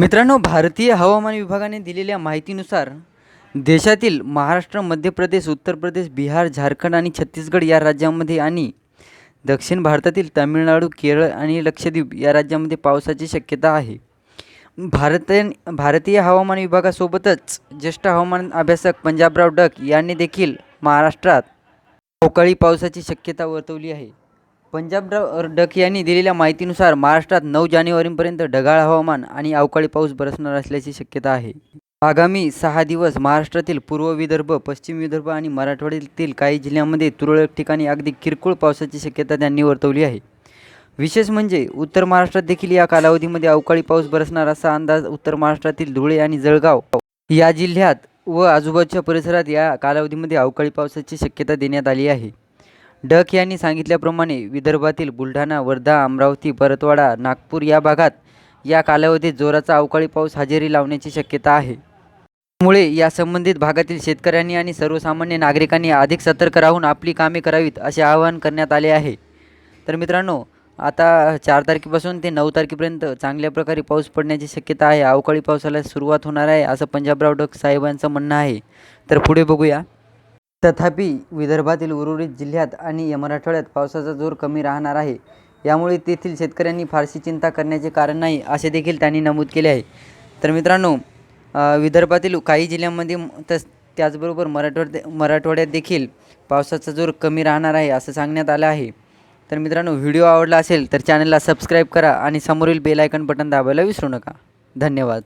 मित्रांनो भारतीय हवामान विभागाने दिलेल्या माहितीनुसार देशातील महाराष्ट्र मध्य प्रदेश उत्तर प्रदेश बिहार झारखंड आणि छत्तीसगड या राज्यांमध्ये आणि दक्षिण भारतातील तामिळनाडू केरळ आणि लक्षद्वीप या राज्यामध्ये पावसाची शक्यता आहे. भारतीय भारतीय हवामान विभागासोबतच ज्येष्ठ हवामान अभ्यासक पंजाबराव डक यांनी देखील महाराष्ट्रात अवकाळी पावसाची शक्यता वर्तवली आहे. पंजाबराव डक यांनी दिलेल्या माहितीनुसार महाराष्ट्रात नऊ जानेवारीपर्यंत ढगाळ हवामान आणि अवकाळी पाऊस बरसणार असल्याची शक्यता आहे. आगामी सहा दिवस महाराष्ट्रातील पूर्व विदर्भ पश्चिम विदर्भ आणि मराठवाड्यातील काही जिल्ह्यांमध्ये तुरळक ठिकाणी अगदी किरकोळ पावसाची शक्यता त्यांनी वर्तवली आहे. विशेष म्हणजे उत्तर महाराष्ट्रात देखील या कालावधीमध्ये अवकाळी पाऊस बरसणार असा अंदाज उत्तर महाराष्ट्रातील धुळे आणि जळगाव या जिल्ह्यात व आजूबाजूच्या परिसरात या कालावधीमध्ये अवकाळी पावसाची शक्यता देण्यात आली आहे. डक यांनी सांगितल्याप्रमाणे विदर्भातील बुलढाणा वर्धा अमरावती परतवाडा नागपूर या भागात या कालावधीत जोराचा अवकाळी पाऊस हजेरी लावण्याची शक्यता आहे. त्यामुळे या संबंधित भागातील शेतकऱ्यांनी आणि सर्वसामान्य नागरिकांनी अधिक सतर्क राहून आपली कामे करावीत असे आवाहन करण्यात आले आहे. तर मित्रांनो आता चार तारखेपासून ते नऊ तारखेपर्यंत चांगल्या प्रकारे पाऊस पडण्याची शक्यता आहे. अवकाळी पावसाला सुरुवात होणार आहे असं पंजाबराव डक साहेबांचं म्हणणं आहे. तर पुढे बघूया. तथापि विदर्भातील उर्वरित जिल्ह्यात आणि मराठवाड्यात पावसाचा जोर कमी राहणार आहे. यामुळे तेथील शेतकऱ्यांनी फारशी चिंता करण्याचे कारण नाही असे देखील त्यांनी नमूद केले आहे. तर मित्रांनो विदर्भातील काही जिल्ह्यांमध्ये तस त्याचबरोबर मराठवाड्यात मराठवाड्यात देखील पावसाचा जोर कमी राहणार आहे असं सांगण्यात आलं आहे. तर मित्रांनो व्हिडिओ आवडला असेल तर चॅनलला सबस्क्राईब करा आणि समोरील बेल आयकन बटन दाबायला विसरू नका. धन्यवाद.